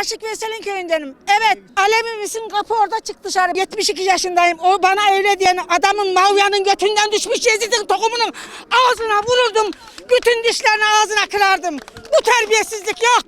Aşık Veysel'in köyündenim. Evet Alevimizin kapı orada çık dışarı. 72 yaşındayım. O bana öyle diyen adamın Mavya'nın götünden düşmüş Yezid'in tokumunun ağzına vururdum. Bütün dişlerini ağzına kırardım. Bu terbiyesizlik yok.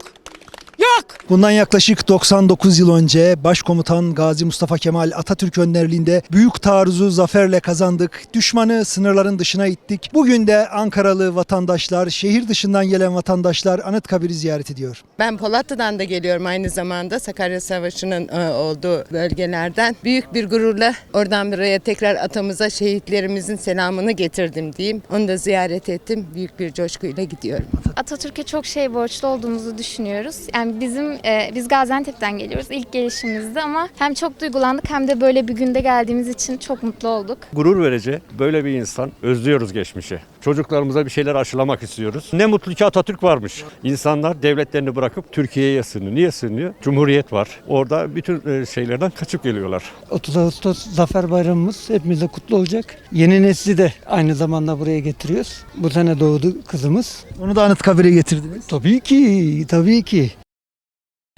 Yok. Bundan yaklaşık 99 yıl önce Başkomutan Gazi Mustafa Kemal Atatürk önderliğinde büyük taarruzu zaferle kazandık. Düşmanı sınırların dışına ittik. Bugün de Ankaralı vatandaşlar, şehir dışından gelen vatandaşlar Anıtkabir'i ziyaret ediyor. Ben Polatlı'dan da geliyorum aynı zamanda Sakarya Savaşı'nın e, olduğu bölgelerden. Büyük bir gururla oradan buraya tekrar atamıza şehitlerimizin selamını getirdim diyeyim. Onu da ziyaret ettim. Büyük bir coşkuyla gidiyorum. Atatürk'e çok şey borçlu olduğumuzu düşünüyoruz. Yani bizim e, biz Gaziantep'ten geliyoruz ilk gelişimizde ama hem çok duygulandık hem de böyle bir günde geldiğimiz için çok mutlu olduk. Gurur verici böyle bir insan. Özlüyoruz geçmişi. Çocuklarımıza bir şeyler aşılamak istiyoruz. Ne mutlu ki Atatürk varmış. İnsanlar devletlerini bırakıp Türkiye'ye sığınıyor. Niye sığınıyor? Cumhuriyet var. Orada bütün e, şeylerden kaçıp geliyorlar. 30 Ağustos Zafer Bayramımız hepimize kutlu olacak. Yeni nesli de aynı zamanda buraya getiriyoruz. Bu sene doğdu kızımız. Onu da Anıtkabir'e getirdiniz. Tabii ki, tabii ki.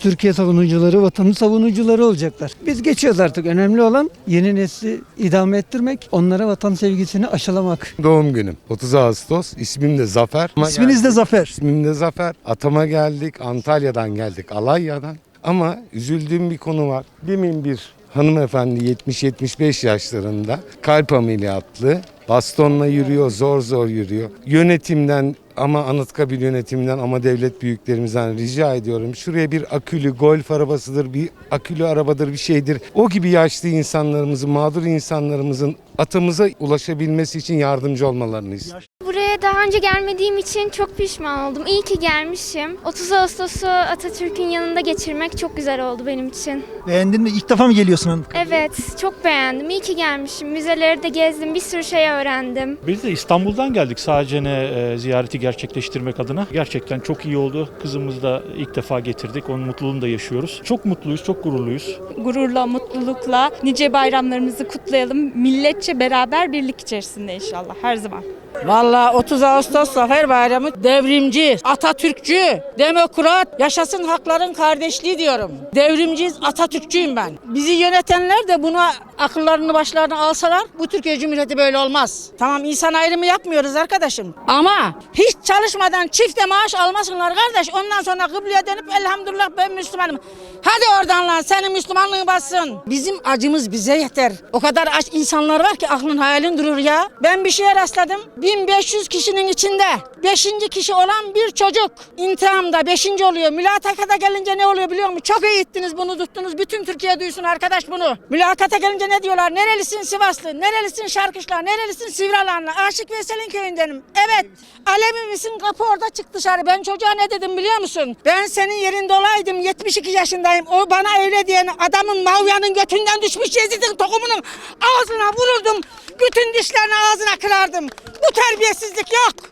Türkiye savunucuları, vatanın savunucuları olacaklar. Biz geçiyoruz artık. Önemli olan yeni nesli idame ettirmek, onlara vatan sevgisini aşılamak. Doğum günüm 30 Ağustos. İsmim de Zafer. İsminiz de Zafer. İsmim de Zafer. Atama geldik. Antalya'dan geldik. Alayya'dan. Ama üzüldüğüm bir konu var. Demin bir hanımefendi 70-75 yaşlarında kalp ameliyatlı. Bastonla yürüyor, zor zor yürüyor. Yönetimden ama Anıtkabir yönetiminden ama devlet büyüklerimizden rica ediyorum. Şuraya bir akülü golf arabasıdır, bir akülü arabadır bir şeydir. O gibi yaşlı insanlarımızın, mağdur insanlarımızın atamıza ulaşabilmesi için yardımcı olmalarını istiyorum. Buraya daha önce gelmediğim için çok pişman oldum. İyi ki gelmişim. 30 Ağustos'u Atatürk'ün yanında geçirmek çok güzel oldu benim için. Beğendin mi? İlk defa mı geliyorsun Anıtkabir'e? Evet, çok beğendim. İyi ki gelmişim. Müzeleri de gezdim, bir sürü şey öğrendim. Biz de İstanbul'dan geldik sadece ne e, ziyareti gerçekleştirmek adına. Gerçekten çok iyi oldu. Kızımızı da ilk defa getirdik. Onun mutluluğunu da yaşıyoruz. Çok mutluyuz, çok gururluyuz. gururla, mutlulukla nice bayramlarımızı kutlayalım. Milletçe beraber birlik içerisinde inşallah her zaman. Vallahi 30 Ağustos Zafer Bayramı devrimci, Atatürkçü, demokrat, yaşasın hakların kardeşliği diyorum. Devrimciyiz, Atatürkçüyüm ben. Bizi yönetenler de buna akıllarını başlarına alsalar bu Türkiye Cumhuriyeti böyle olmaz. Tamam insan ayrımı yapmıyoruz arkadaşım. Ama hiç çalışmadan çifte maaş almasınlar kardeş. Ondan sonra kıbleye dönüp elhamdülillah ben Müslümanım. Hadi oradan lan senin Müslümanlığın bassın. Bizim acımız bize yeter. O kadar aç insanlar var ki aklın hayalin durur ya. Ben bir şeye rastladım. 1500 kişinin içinde 5. kişi olan bir çocuk intihamda 5. oluyor. Mülakata gelince ne oluyor biliyor musun? Çok iyi ittiniz bunu tuttunuz. Bütün Türkiye duysun arkadaş bunu. Mülakata gelince ne diyorlar? Nerelisin Sivaslı? Nerelisin Şarkışla? Nerelisin Sivrialanlı? Aşık Veysel'in köyündenim. Evet. Alevimizin kapı orada çık dışarı. Ben çocuğa ne dedim biliyor musun? Ben senin yerinde olaydım. 72 yaşındayım. O bana öyle diyen adamın Mavya'nın götünden düşmüş Yezid'in tokumunun ağzına vururdum. Bütün dişlerini ağzına kırardım. Bu terbiyesizlik yok.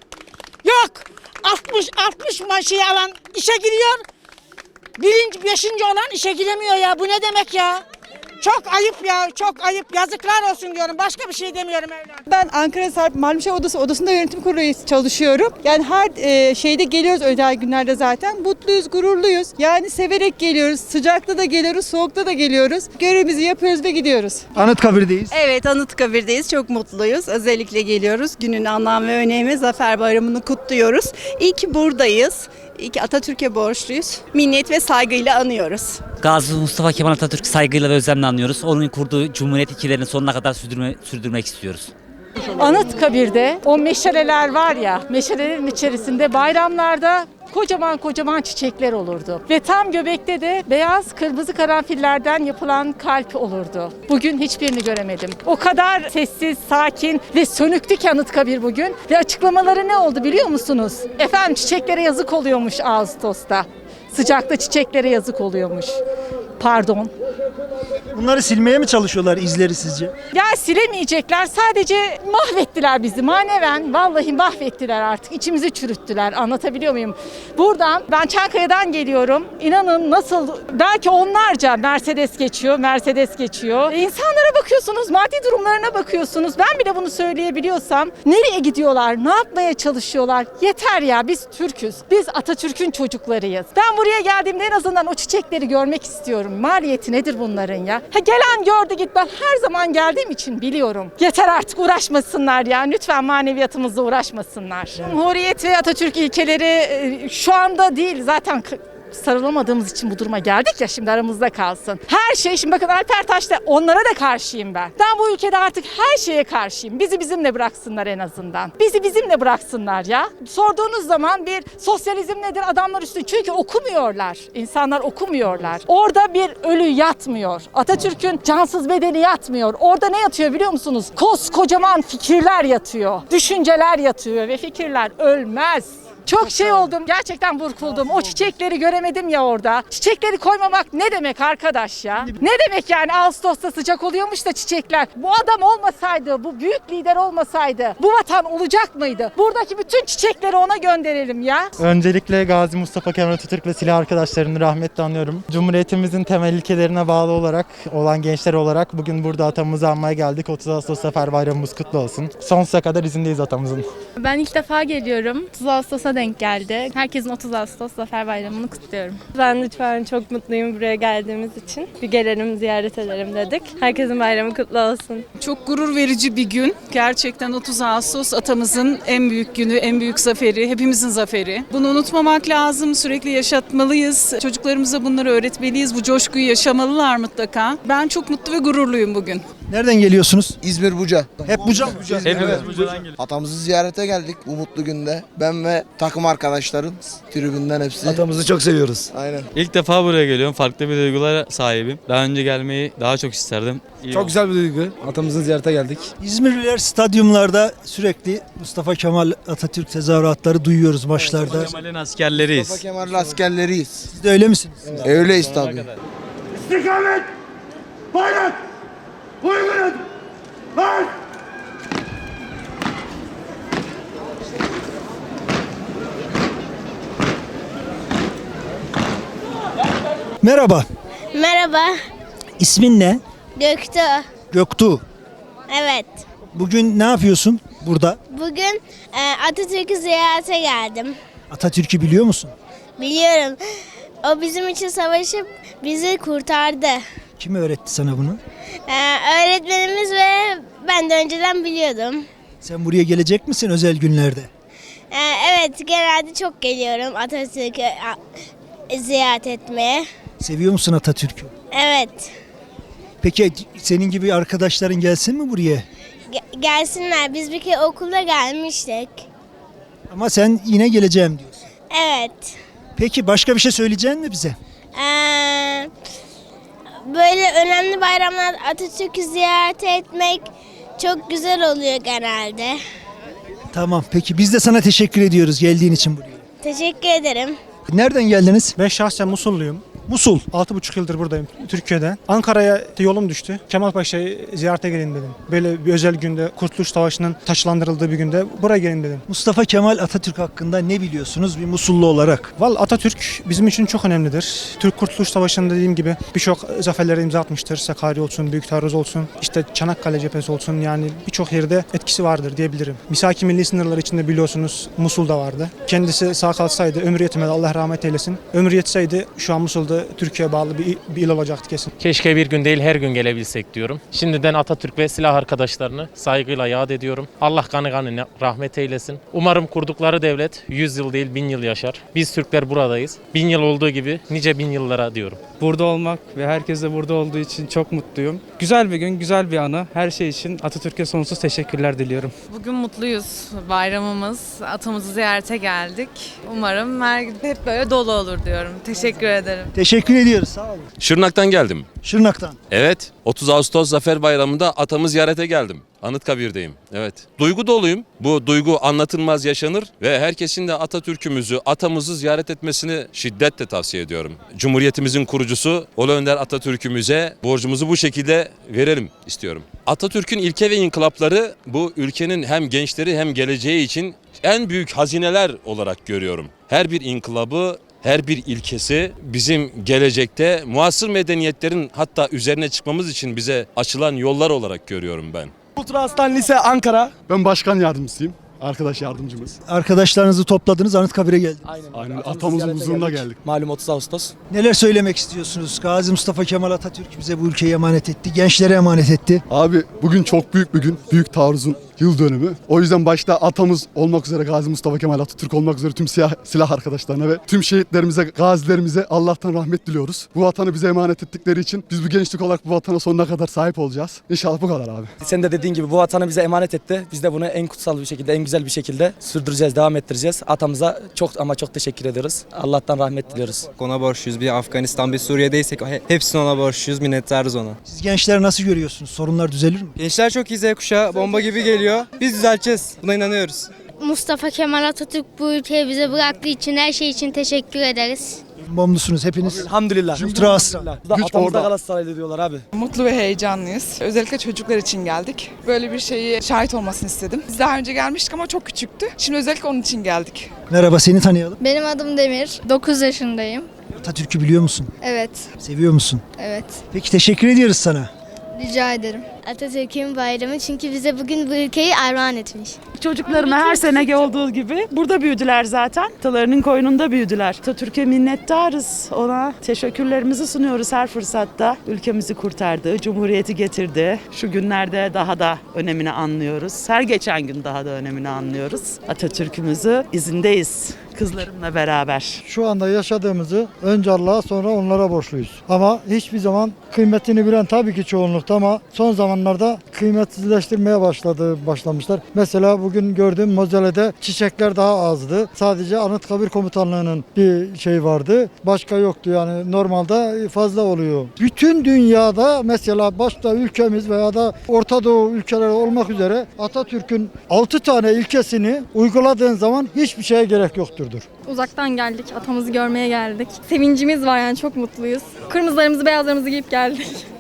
Yok. 60 60 maaşı alan işe giriyor. Birinci, beşinci olan işe giremiyor ya. Bu ne demek ya? Çok ayıp ya, çok ayıp. Yazıklar olsun diyorum. Başka bir şey demiyorum evladım. Ben Ankara Sarp Malumşehir Odası Odası'nda yönetim kurulu üyesi çalışıyorum. Yani her e, şeyde geliyoruz özel günlerde zaten. Mutluyuz, gururluyuz. Yani severek geliyoruz. Sıcakta da geliyoruz, soğukta da geliyoruz. Görevimizi yapıyoruz ve gidiyoruz. Anıtkabir'deyiz. Evet Anıtkabir'deyiz. Çok mutluyuz. Özellikle geliyoruz. Günün anlam ve önemi Zafer Bayramı'nı kutluyoruz. İyi ki buradayız. İyi ki Atatürk'e borçluyuz. Minnet ve saygıyla anıyoruz. Gazi Mustafa Kemal Atatürk saygıyla ve özlemle anıyoruz. Onun kurduğu Cumhuriyet ilkelerini sonuna kadar sürdürme, sürdürmek istiyoruz. Anıtkabir'de o meşaleler var ya, meşalelerin içerisinde bayramlarda kocaman kocaman çiçekler olurdu. Ve tam göbekte de beyaz kırmızı karanfillerden yapılan kalp olurdu. Bugün hiçbirini göremedim. O kadar sessiz, sakin ve sönüktü ki Anıtkabir bugün. Ve açıklamaları ne oldu biliyor musunuz? Efendim çiçeklere yazık oluyormuş Ağustos'ta. Sıcakta çiçeklere yazık oluyormuş. Pardon. Bunları silmeye mi çalışıyorlar izleri sizce? Ya silemeyecekler sadece mahvettiler bizi. Maneven vallahi mahvettiler artık. İçimizi çürüttüler. Anlatabiliyor muyum? Buradan ben Çankaya'dan geliyorum. İnanın nasıl belki onlarca Mercedes geçiyor Mercedes geçiyor. İnsanlara bakıyorsunuz maddi durumlarına bakıyorsunuz. Ben bile bunu söyleyebiliyorsam nereye gidiyorlar ne yapmaya çalışıyorlar? Yeter ya biz Türk'üz. Biz Atatürk'ün çocuklarıyız. Ben buraya geldiğimde en azından o çiçekleri görmek istiyorum. Maliyeti nedir bunların ya? Ha gelen gördü git ben her zaman geldiğim için biliyorum. Yeter artık uğraşmasınlar ya. Lütfen maneviyatımızla uğraşmasınlar. Cumhuriyet ve Atatürk ilkeleri e, şu anda değil zaten sarılamadığımız için bu duruma geldik ya şimdi aramızda kalsın. Her şey şimdi bakın Alper Taş'ta onlara da karşıyım ben. Ben bu ülkede artık her şeye karşıyım. Bizi bizimle bıraksınlar en azından. Bizi bizimle bıraksınlar ya. Sorduğunuz zaman bir sosyalizm nedir adamlar üstü çünkü okumuyorlar. İnsanlar okumuyorlar. Orada bir ölü yatmıyor. Atatürk'ün cansız bedeni yatmıyor. Orada ne yatıyor biliyor musunuz? Koskocaman fikirler yatıyor. Düşünceler yatıyor ve fikirler ölmez. Çok şey oldum. Gerçekten burkuldum. O çiçekleri göremedim ya orada. Çiçekleri koymamak ne demek arkadaş ya? Ne demek yani Ağustos'ta sıcak oluyormuş da çiçekler. Bu adam olmasaydı, bu büyük lider olmasaydı bu vatan olacak mıydı? Buradaki bütün çiçekleri ona gönderelim ya. Öncelikle Gazi Mustafa Kemal Atatürk ve silah arkadaşlarını rahmetle anıyorum. Cumhuriyetimizin temel ilkelerine bağlı olarak olan gençler olarak bugün burada atamızı anmaya geldik. 30 Ağustos Zafer Bayramımız kutlu olsun. Sonsuza kadar izindeyiz atamızın. Ben ilk defa geliyorum. 30 Ağustos'a denk geldi. Herkesin 30 Ağustos Zafer Bayramı'nı kutluyorum. Ben lütfen çok mutluyum buraya geldiğimiz için. Bir gelelim ziyaret edelim dedik. Herkesin bayramı kutlu olsun. Çok gurur verici bir gün. Gerçekten 30 Ağustos atamızın en büyük günü, en büyük zaferi, hepimizin zaferi. Bunu unutmamak lazım, sürekli yaşatmalıyız. Çocuklarımıza bunları öğretmeliyiz. Bu coşkuyu yaşamalılar mutlaka. Ben çok mutlu ve gururluyum bugün. Nereden geliyorsunuz? İzmir Buca. Hep Buca mı? Evet. Atamızı ziyarete geldik bu mutlu günde. Ben ve takım arkadaşlarım tribünden hepsi. Atamızı çok seviyoruz. Aynen. İlk defa buraya geliyorum. Farklı bir duygulara sahibim. Daha önce gelmeyi daha çok isterdim. Çok güzel bir duygu. Atamızın ziyarete geldik. İzmirliler stadyumlarda sürekli Mustafa Kemal Atatürk tezahüratları duyuyoruz maçlarda. Kemal'in askerleriyiz. Mustafa Kemal'le askerleriyiz. Siz de öyle misiniz? Öyleyiz tabii. İstikamet! Bayrak! Uygun Marş! Merhaba. Merhaba. İsmin ne? Göktuğ. Göktuğ. Evet. Bugün ne yapıyorsun burada? Bugün e, Atatürk'ü ziyarete geldim. Atatürk'ü biliyor musun? Biliyorum. O bizim için savaşıp bizi kurtardı. Kim öğretti sana bunu? Ee, öğretmenimiz ve ben de önceden biliyordum. Sen buraya gelecek misin özel günlerde? Ee, evet genelde çok geliyorum Atatürk'ü ziyaret etmeye. Seviyor musun Atatürk'ü? Evet. Peki senin gibi arkadaşların gelsin mi buraya? Ge- gelsinler. Biz bir kere okulda gelmiştik. Ama sen yine geleceğim diyorsun. Evet. Peki başka bir şey söyleyeceksin mi bize? Ee, böyle önemli bayramlar Atatürk'ü ziyaret etmek çok güzel oluyor genelde. Tamam peki biz de sana teşekkür ediyoruz geldiğin için buraya. Teşekkür ederim. Nereden geldiniz? Ben şahsen Musulluyum. Musul. 6,5 yıldır buradayım Türkiye'de. Ankara'ya yolum düştü. Kemal Paşa'yı ziyarete gelin dedim. Böyle bir özel günde Kurtuluş Savaşı'nın taçlandırıldığı bir günde buraya gelin dedim. Mustafa Kemal Atatürk hakkında ne biliyorsunuz bir Musullu olarak? Vallahi Atatürk bizim için çok önemlidir. Türk Kurtuluş Savaşı'nda dediğim gibi birçok zaferlere imza atmıştır. Sakarya olsun, Büyük Taarruz olsun, işte Çanakkale cephesi olsun yani birçok yerde etkisi vardır diyebilirim. Misaki milli sınırlar içinde biliyorsunuz Musul'da vardı. Kendisi sağ kalsaydı ömür yetmedi Allah rahmet eylesin. Ömür yetseydi şu an Musul'da Türkiye'ye bağlı bir, bir il olacaktı kesin. Keşke bir gün değil her gün gelebilsek diyorum. Şimdiden Atatürk ve silah arkadaşlarını saygıyla yad ediyorum. Allah kanı kanı rahmet eylesin. Umarım kurdukları devlet 100 yıl değil 1000 yıl yaşar. Biz Türkler buradayız. 1000 yıl olduğu gibi nice bin yıllara diyorum. Burada olmak ve herkes de burada olduğu için çok mutluyum. Güzel bir gün, güzel bir anı. Her şey için Atatürk'e sonsuz teşekkürler diliyorum. Bugün mutluyuz. Bayramımız. Atamızı ziyarete geldik. Umarım her hep böyle dolu olur diyorum. Teşekkür ederim. Teşekkür Teşekkür ediyoruz. Sağ olun. Şırnak'tan geldim. Şırnak'tan. Evet, 30 Ağustos Zafer Bayramı'nda atamı ziyarete geldim. Anıtkabir'deyim. Evet. Duygu doluyum. Bu duygu anlatılmaz yaşanır ve herkesin de Atatürk'ümüzü, atamızı ziyaret etmesini şiddetle tavsiye ediyorum. Cumhuriyetimizin kurucusu Ulu Önder Atatürk'ümüze borcumuzu bu şekilde verelim istiyorum. Atatürk'ün ilke ve inkılapları bu ülkenin hem gençleri hem geleceği için en büyük hazineler olarak görüyorum. Her bir inkılabı her bir ilkesi bizim gelecekte muasır medeniyetlerin hatta üzerine çıkmamız için bize açılan yollar olarak görüyorum ben. Ultra Aslan Lise Ankara. Ben başkan yardımcısıyım. Arkadaş yardımcımız. Arkadaşlarınızı topladınız Anıtkabir'e geldiniz. Aynen atamızın huzuruna geldik. Malum 30 Ağustos. Neler söylemek istiyorsunuz? Gazi Mustafa Kemal Atatürk bize bu ülkeyi emanet etti. Gençlere emanet etti. Abi bugün çok büyük bir gün. Büyük taarruzun yıl dönümü. O yüzden başta atamız olmak üzere Gazi Mustafa Kemal Atatürk olmak üzere tüm silah, silah arkadaşlarına ve tüm şehitlerimize, gazilerimize Allah'tan rahmet diliyoruz. Bu vatanı bize emanet ettikleri için biz bu gençlik olarak bu vatana sonuna kadar sahip olacağız. İnşallah bu kadar abi. Sen de dediğin gibi bu vatanı bize emanet etti. Biz de bunu en kutsal bir şekilde, en güzel bir şekilde sürdüreceğiz, devam ettireceğiz. Atamıza çok ama çok teşekkür ediyoruz. Allah'tan rahmet diliyoruz. Ona borçluyuz. Bir Afganistan, bir Suriye'deysek hepsini ona borçluyuz. Minnettarız ona. Siz gençler nasıl görüyorsunuz? Sorunlar düzelir mi? Gençler çok iyi Z kuşağı. Bomba gibi geliyor. Biz düzelteceğiz. Buna inanıyoruz. Mustafa Kemal Atatürk bu ülkeyi bize bıraktığı için her şey için teşekkür ederiz. Memnunsunuz hepiniz. Elhamdülillah. Ultra Aslan. Da atamızda Galatasaraylı diyorlar abi. Mutlu ve heyecanlıyız. Özellikle çocuklar için geldik. Böyle bir şeyi şahit olmasını istedim. Biz daha önce gelmiştik ama çok küçüktü. Şimdi özellikle onun için geldik. Merhaba seni tanıyalım. Benim adım Demir. 9 yaşındayım. Atatürk'ü biliyor musun? Evet, Seviyor musun? evet. Peki teşekkür ediyoruz sana. Rica ederim. Atatürk'ün bayramı çünkü bize bugün bu ülkeyi armağan etmiş. Çocuklarına her seneki olduğu gibi burada büyüdüler zaten. Atalarının koynunda büyüdüler. Atatürk'e minnettarız. Ona teşekkürlerimizi sunuyoruz her fırsatta. Ülkemizi kurtardı, cumhuriyeti getirdi. Şu günlerde daha da önemini anlıyoruz. Her geçen gün daha da önemini anlıyoruz. Atatürk'ümüzü izindeyiz kızlarımla beraber. Şu anda yaşadığımızı önce Allah'a sonra onlara borçluyuz. Ama hiçbir zaman kıymetini bilen tabii ki çoğunlukta ama son zamanlarda kıymetsizleştirmeye başladı başlamışlar. Mesela bugün gördüğüm Mozelle'de çiçekler daha azdı. Sadece Anıtkabir Komutanlığı'nın bir şey vardı. Başka yoktu yani normalde fazla oluyor. Bütün dünyada mesela başta ülkemiz veya da Orta Doğu ülkeleri olmak üzere Atatürk'ün 6 tane ilkesini uyguladığın zaman hiçbir şeye gerek yoktur. Uzaktan geldik. Atamızı görmeye geldik. Sevincimiz var yani çok mutluyuz. Kırmızılarımızı, beyazlarımızı giyip geldik.